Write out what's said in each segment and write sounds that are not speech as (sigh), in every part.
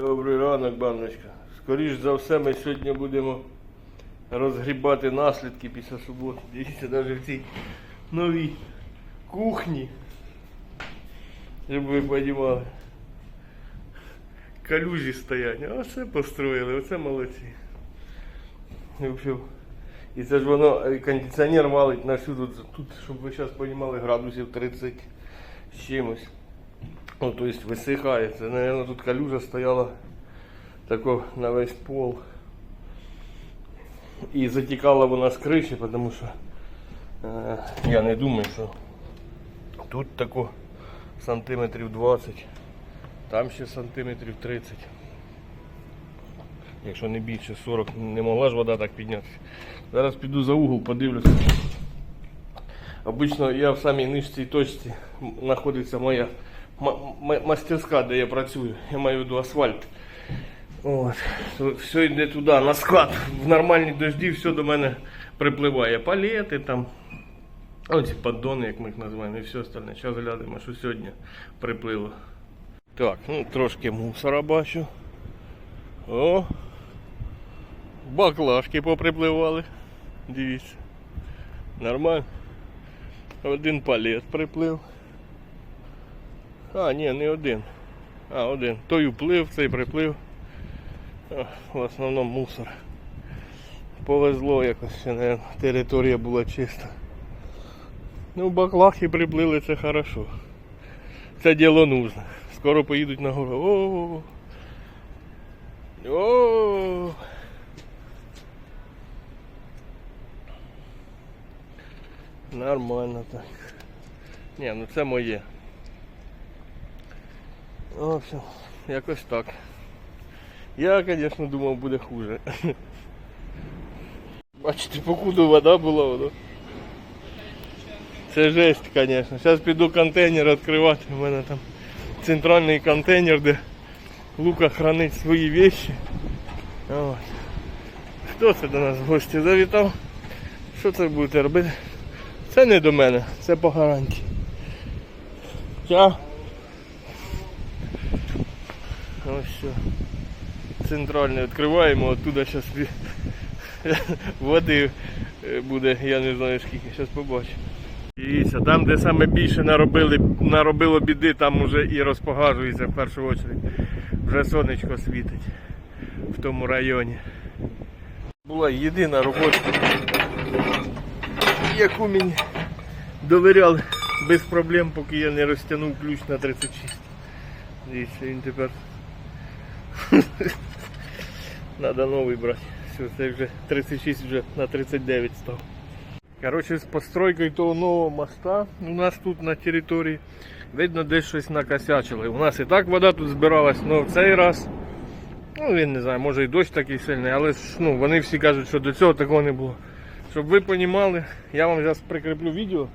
Добрий ранок, баночка. Скоріш за все, ми сьогодні будемо розгрібати наслідки після суботи. Дивіться, навіть в цій новій кухні. Щоб ви розуміли. Калюжі стоять. А Оце построїли, оце молодці. І це ж воно е, кондиціонер валить на всю тут, тут, щоб ви зараз розуміли, градусів 30 з чимось. Ну, то есть. Це, наверное, тут калюжа стояла тако на весь пол. І затікала вона з криші, тому що е, я не думаю, що тут тако сантиметрів 20, там ще сантиметрів 30. Якщо не більше 40, не могла ж вода так піднятися. Зараз піду за угол, подивлюся. Обично я в самій нижчій точці знаходиться моя мастерська, де я працюю. Я маю виду асфальт. От. Все йде туди, на склад. В нормальні дожді все до мене припливає. Палети там. Оці поддони, як ми їх називаємо, і все остальне. Зараз глянемо, що сьогодні приплило. Так, ну трошки мусора бачу. О! Баклажки поприпливали. Дивіться. Нормально. Один палет приплив. А, ні, не один. А, один. Той уплив, цей приплив. В основному мусор. Повезло якось, ще, наверно, територія була чиста. Ну, баклахи приплили, це хорошо. Це діло нужно. Скоро поїдуть на гору. О. О. Нормально так. Ні, ну це моє. В общем, якось так. Я, звісно, думав, буде хуже. (laughs) Бачите, покуди вода була, воно. Це жесть, звісно. Зараз піду контейнер відкривати. У мене там центральний контейнер, де Лука хранить свої вещи. Хто це до нас в гості завітав? Що це будете робити? Це не до мене, це по гарантії. Ча. Ось все. Центральний відкриваємо, оттуда зараз води буде, я не знаю скільки, зараз побачимо. Дивіться, там, де саме більше наробили, наробило біди, там вже і розпогажується в першу чергу. Вже сонечко світить в тому районі. Була єдина робота, яку мені довіряли без проблем, поки я не розтягнув ключ на 36. Дивіться, він тепер Надо новий брати. Все, це вже 36 вже на 39 став. Коротше, з постройкою того нового моста у нас тут на території видно десь щось накосячили. У нас і так вода тут збиралась, але в цей раз, ну він не знаю, може і дощ такий сильний, але ж ну, вони всі кажуть, що до цього такого не було. Щоб ви розуміли, я вам зараз прикріплю відео.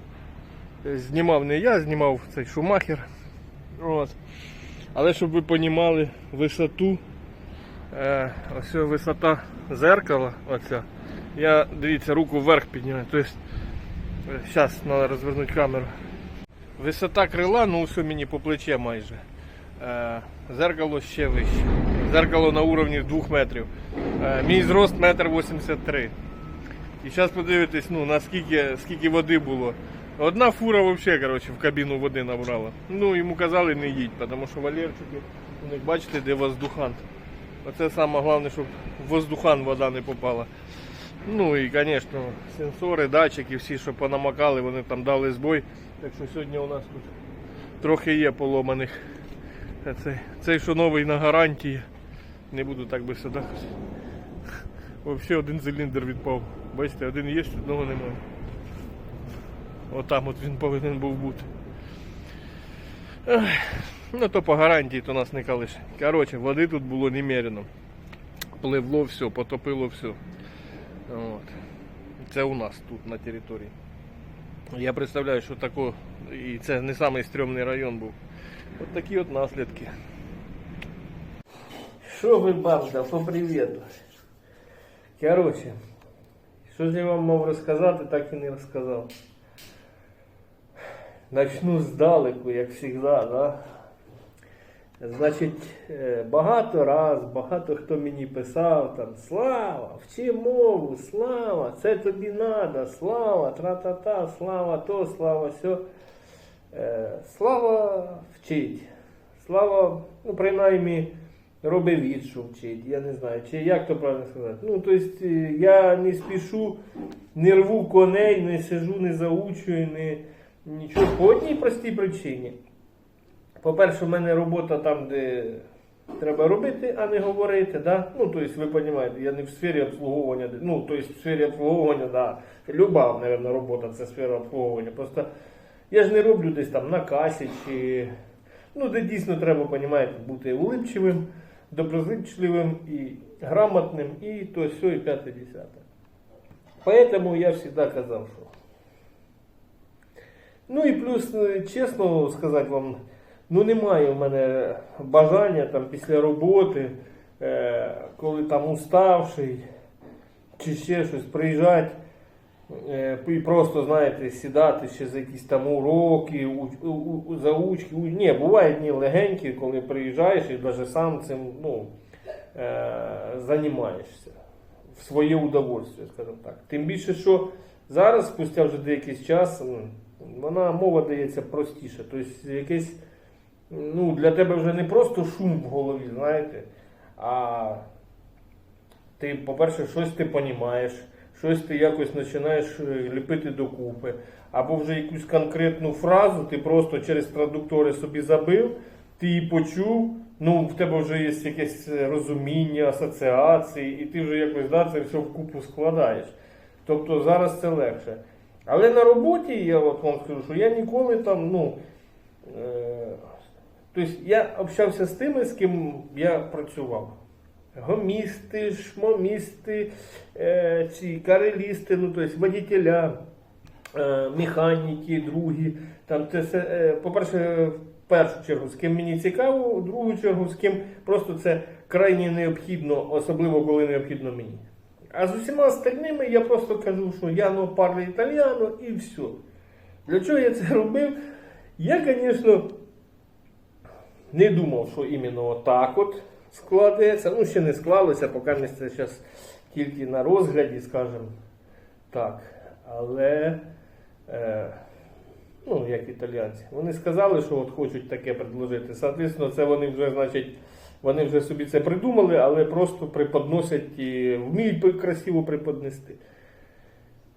Е, Знімав не я, знімав цей шумахер. От. Але щоб ви розуміли висоту, е, ось висота зеркала, оця. Я дивіться, руку вверх піднімаю. Тобто, зараз треба розвернути камеру. Висота крила, ну все мені по плече майже. Е, зеркало ще вище. Зеркало на уровні 2 метрів. Е, мій зрост 1,83 м. І зараз подивитесь, ну, наскільки скільки води було. Одна фура вообще, короче, в кабіну води набрала. Ну, йому казали не їдь, тому що валерчики, у них бачите, де воздухан. Оце саме головне, щоб в воздухан вода не попала. Ну і, звісно, сенсори, датчики, всі, що понамакали, вони там дали збой. Так що сьогодні у нас тут трохи є поломаних. Цей, цей що новий на гарантії. Не буду так би сюди. Взагалі один циліндр відпав. Бачите, один є, одного немає. Отам от він повинен був бути. Ну то по гарантії то нас не калише. Коротше, води тут було немерено. Пливло все, потопило все. От. Це у нас тут на території. Я представляю, що тако, і це не самий район був. От такі от наслідки. Що ви, бабка, попривіту. Коротше, що ж я вам мав розказати, так і не розказав. Начну здалеку, як завжди, да? Значить, е, багато раз, багато хто мені писав там Слава, вчи мову, слава, це тобі надо, слава, тра-та-та, слава то, слава сьо. Е, Слава вчить. Слава, ну, принаймні, робить від, що вчить. Я не знаю, чи як то правильно сказати. Ну, тобто, я не спішу, не рву коней, не сижу, не заучую, не нічого. По одній простій причині. По-перше, в мене робота там, де треба робити, а не говорити. Да? Ну, тобто, ви розумієте, я не в сфері обслуговування, ну, тобто в сфері обслуговування, да. Люба, мабуть, робота це сфера обслуговування. Просто я ж не роблю десь там на касі чи. Ну, де дійсно треба, розумієте, бути улипчивим, доброзичливим і грамотним, і то все, і п'яте, десяте. Поэтому я завжди казав, що. Ну і плюс, е, чесно сказати вам, ну немає в мене бажання там після роботи, е, коли там уставший, чи ще щось приїжджати. Е, І просто, знаєте, сідати ще за якісь там уроки, у- у- заучки. Ні, бувають дні легенькі, коли приїжджаєш і навіть сам цим ну, е, займаєшся в своє удовольствие, скажімо так. Тим більше, що зараз, спустя вже деякий час, вона мова дається простіше. Тобто якесь, ну, для тебе вже не просто шум в голові, знаєте, а ти, по-перше, щось ти понімаєш, щось ти якось починаєш е, ліпити докупи. Або вже якусь конкретну фразу ти просто через традуктори собі забив, ти її почув, ну в тебе вже є якесь е, розуміння, асоціації, і ти вже якось да, це все вкупу складаєш. Тобто зараз це легше. Але на роботі я от вам скажу, що я ніколи там, ну. Е, тобто я общався з тими, з ким я працював. Гомісти, шмомісти, е, ці карелісти, ну тобто водителя, е, механіки, другі. Там це е, по-перше, в першу чергу, з ким мені цікаво, в другу чергу, з ким просто це крайне необхідно, особливо коли необхідно мені. А з усіма остальними я просто кажу, що я ну парле італіано і все. Для чого я це робив? Я, звісно, не думав, що іменно отак от складеться. Ну, ще не склалося, поки ми це зараз тільки на розгляді, скажімо так. Але, е, ну, як італійці, вони сказали, що от хочуть таке предложити. Соответственно, це вони вже, значить, вони вже собі це придумали, але просто преподносять і вміють красиво преподнести.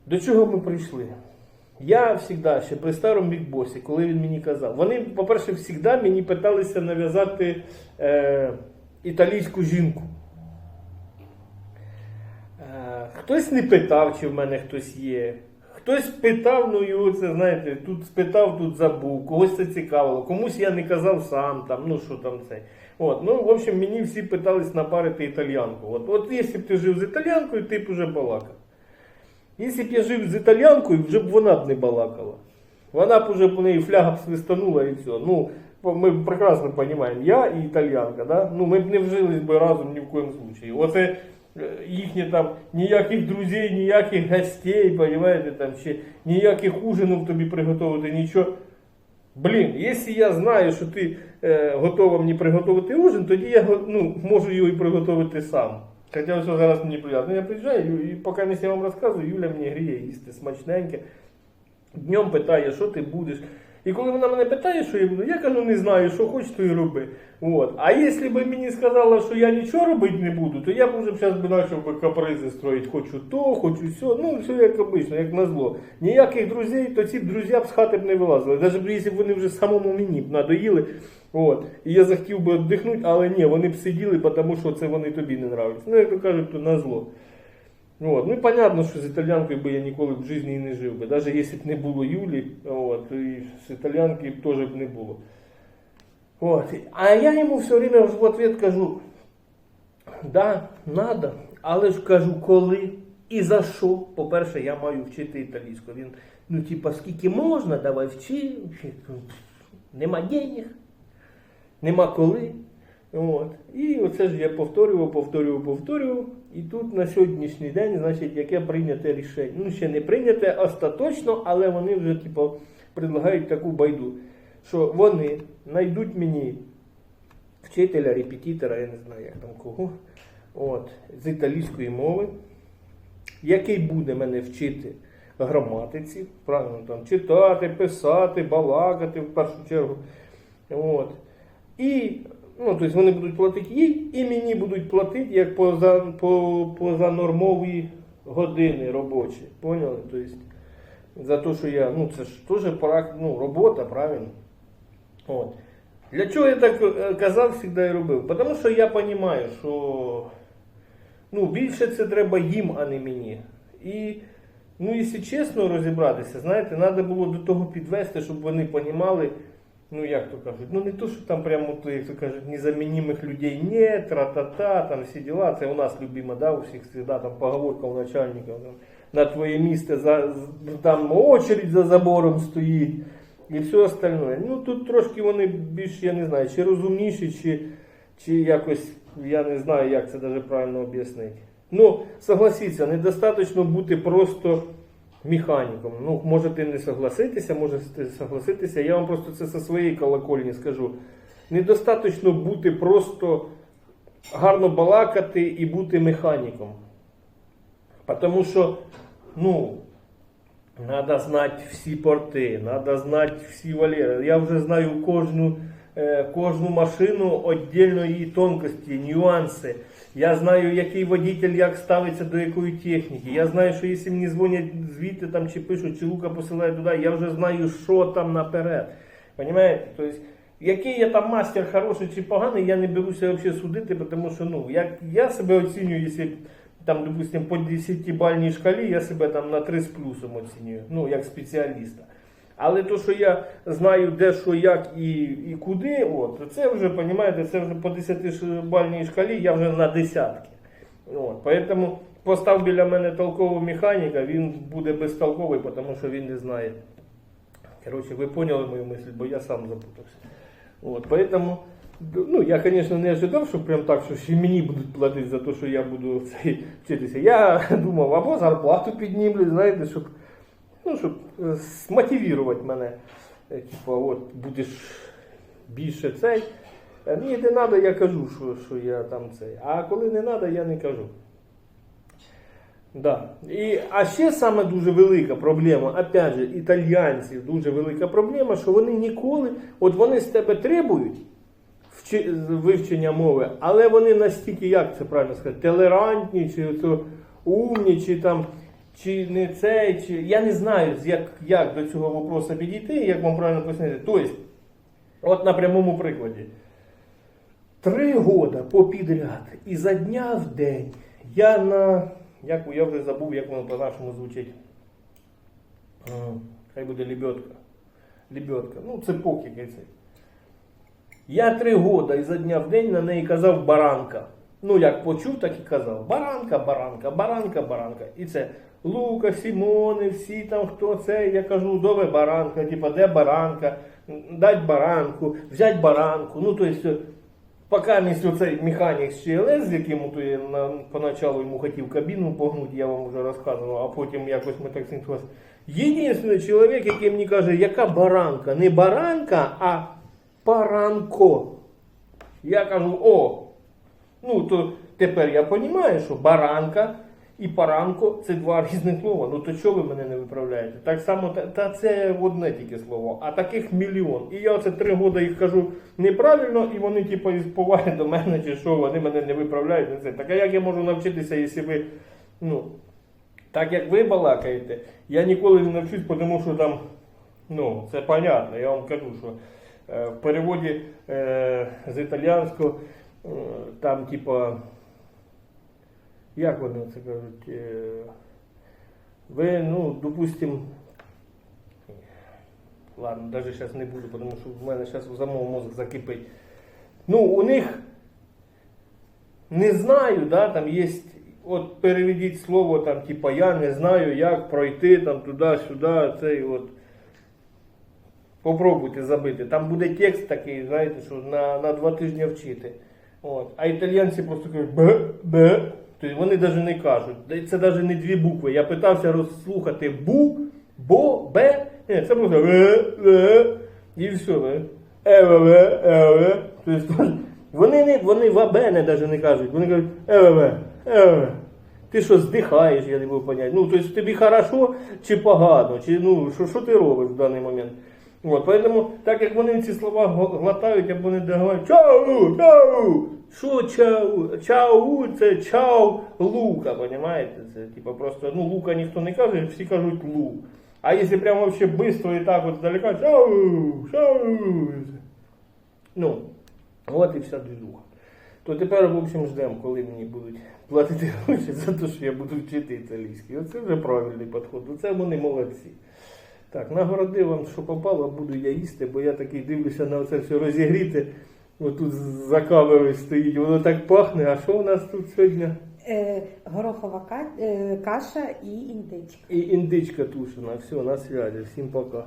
До чого ми прийшли? Я завжди, ще при старому бікбосі, коли він мені казав, вони, по-перше, завжди мені питалися нав'язати е, італійську жінку. Е, хтось не питав, чи в мене хтось є. Хтось питав, ну його це, знаєте, тут спитав, тут забув, когось це цікавило, комусь я не казав сам, там, ну що там це. От, ну, в общем, мені всі питались напарити італіянку. От, от якщо б ти жив з італіянкою, ти б уже балакав. Якщо б я жив з італіянкою, вже б вона б не балакала. Вона б уже у неї фляга б свистанула і все. Ну, ми прекрасно розуміємо, я і італіянка, да? ну, ми б не вжились би разом ні в коєму случаї. Їхні там ніяких друзей, ніяких гостей, понимаєте, там ще ніяких ужинів тобі приготувати, нічого. Блін, якщо я знаю, що ти е, готова мені приготувати ужин, тоді я ну, можу його і приготувати сам. Хоча все зараз мені приємно. Я приїжджаю і поки не я вам розказую, Юля мені гріє їсти смачненьке. Днем питає, що ти будеш. І коли вона мене питає, що я буду, я кажу, не знаю, що хочеш, то і роби. От. А якщо б мені сказала, що я нічого робити не буду, то я б вже зараз би почав капризи строїти. Хочу то, хочу все. Ну, все як обично, як назло. Ніяких друзей, то ці друзі б з хати б не вилазили. Навіть якщо б вони вже самому мені б надоїли. От. І я захотів би віддихнути, але ні, вони б сиділи, тому що це вони тобі не нравляться. Ну, як то кажуть, то назло. От. Ну і понятно, що з італіянкою би я ніколи в житті і не жив би. Навіть якщо б не було Юлі, от, і з італіянки б теж б не було. От. А я йому все время в ответ кажу, да, надо, але ж кажу, коли і за що. По-перше, я маю вчити італійську. Він, ну, типа, скільки можна, давай вчи. Нема денег, нема коли. От. І оце ж я повторював, повторював, повторював. І тут на сьогоднішній день, значить, яке прийняте рішення. Ну, ще не прийняте остаточно, але вони вже, типу, предлагають таку байду, що вони знайдуть мені вчителя, репетитора, я не знаю, як там кого. От, з італійської мови, який буде мене вчити граматиці, правильно там читати, писати, балакати в першу чергу. От. І ну, тобто вони будуть платити їй, і мені будуть платити як поза, по, позанормові години робочі. Поняли? Тобто, за те, що я, ну це ж теж ну, робота, правильно? От. Для чого я так е, казав завжди і робив? Тому що я розумію, що ну, більше це треба їм, а не мені. І, ну, якщо чесно розібратися, знаєте, треба було до того підвести, щоб вони розуміли, ну як то кажуть, ну не то, що там прямо, то, як то кажуть, незамінімих людей нет, тра-та-та, там всі діла, це у нас любимо, да, у всіх всегда, там поговорка у начальника, там, на твоє місце за, там очередь за забором стоїть і все остальне. Ну тут трошки вони більш, я не знаю, чи розумніші, чи, чи якось, я не знаю, як це навіть правильно об'яснити. Ну, согласіться, недостатньо бути просто механіком. Ну, можете не согласитися, можете согласитися. Я вам просто це зі своєї колокольні скажу. Недостатньо бути просто гарно балакати і бути механіком. Тому що, ну, Надо знати всі порти, надо знати всі валери. Я вже знаю кожну, кожну машину, віддільно її тонкості, нюанси. Я знаю, який водитель як ставиться до якої техніки. Я знаю, що якщо мені дзвонять звідти там, чи пишуть, чи Лука посилає туди, я вже знаю, що там наперед. Понимаєте? Тобто, який я там мастер хороший чи поганий, я не беруся взагалі судити, тому що ну, як я себе оцінюю, якщо там, допустим, по 10-бальній шкалі я себе там на 3 з плюсом оцінюю, ну, як спеціаліста. Але то, що я знаю, де що, як і, і куди, от, це вже, розумієте, це вже по 10-бальній шкалі я вже на десятки. От, поэтому постав біля мене толкового механіка, він буде безтолковий, тому що він не знає. Коротше, ви поняли мою мисль, бо я сам запутався. От, поэтому, ну, я, конечно, не ожидав, що прям так, що ще мені будуть платити за те, що я буду цей, вчитися. Я думав, або зарплату піднімлю, знаєте, щоб, ну, щоб е, смотивувати мене. Е, Типа, от, будеш більше цей. Е, Мені не треба, я кажу, що, що я там цей. А коли не треба, я не кажу. Да. І, а ще саме дуже велика проблема, опять же, італьянців дуже велика проблема, що вони ніколи, от вони з тебе требують вивчення мови, але вони настільки, як це правильно сказати, толерантні, чи умні, чи там, чи не цей, чи я не знаю, як, як до цього вопросу підійти, як вам правильно пояснити. Тобто, от на прямому прикладі. Три года попідряд і за дня в день я на. Як я вже забув, як воно по-нашому звучить. Хай буде лебедка. Лебедка. Ну, це покік цей. Я три года і за дня в день на неї казав баранка. Ну, як почув, так і казав. Баранка, баранка, баранка, баранка. І це Лука, Сімони, всі там хто це. Я кажу, добре баранка, типа, де баранка, дать баранку, взять баранку. Ну, то есть, Поки місць цей механік з ЧЛС, з яким то я на, поначалу йому хотів кабіну погнути, я вам вже розказував, а потім якось ми так синхрось. Єдиний чоловік, який мені каже, яка баранка? Не баранка, а паранко. Я кажу, о, ну то тепер я розумію, що баранка і паранко це два різних слова. Ну то чого ви мене не виправляєте? Так само, та, та це одне тільки слово, а таких мільйон. І я оце три роки їх кажу неправильно, і вони типу поваги до мене, чи що, вони мене не виправляють. це. Так а як я можу навчитися, якщо ви, ну, так як ви балакаєте, я ніколи не навчусь, тому що там, ну, це понятно, я вам кажу, що е, в переводі е, з італіянського е, там, типа, як вони це кажуть, е, ви, ну, допустим, ладно, навіть зараз не буду, тому що в мене зараз замов мозок закипить. Ну, у них не знаю, да, там є, от переведіть слово, там, типа, я не знаю, як пройти там туди-сюди, цей от. Попробуйте забити. Там буде текст такий, знаєте, що на, на два тижні вчити. От. А італійці просто кажуть б, б. Тобто вони навіть не кажуть. Це навіть не дві букви. Я питався розслухати бу, бо, б. Ні, це просто в, в, і все. Е, в, в, е, в. Тобто Вони не вони в абене навіть не кажуть. Вони кажуть, еве, еве. Ти що здихаєш, я не можу поняти. Ну, тобто тобі хорошо чи погано, чи ну, що, що ти робиш в даний момент? От, поэтому, так як вони ці слова гл- глотають, або не договорять, чау, чау, що чау, чау, це чау, лука, понимаете? Це типа просто, ну, лука ніхто не каже, всі кажуть лу. А якщо прямо вообще быстро і так от здалека, чау, чау. Ну, от і вся движуха. То тепер, в общем, ждемо, коли мені будуть платити гроші за те, що я буду вчити італійський. Оце вже правильний підход. Оце вони молодці. Так, нагородив вам, що попало, буду я їсти, бо я такий дивлюся на це все розігріте. Отут за камерою стоїть, воно так пахне. А що у нас тут сьогодні? Е, горохова ка- е, каша і індичка. І індичка тушена. Все, на связі. Всім пока.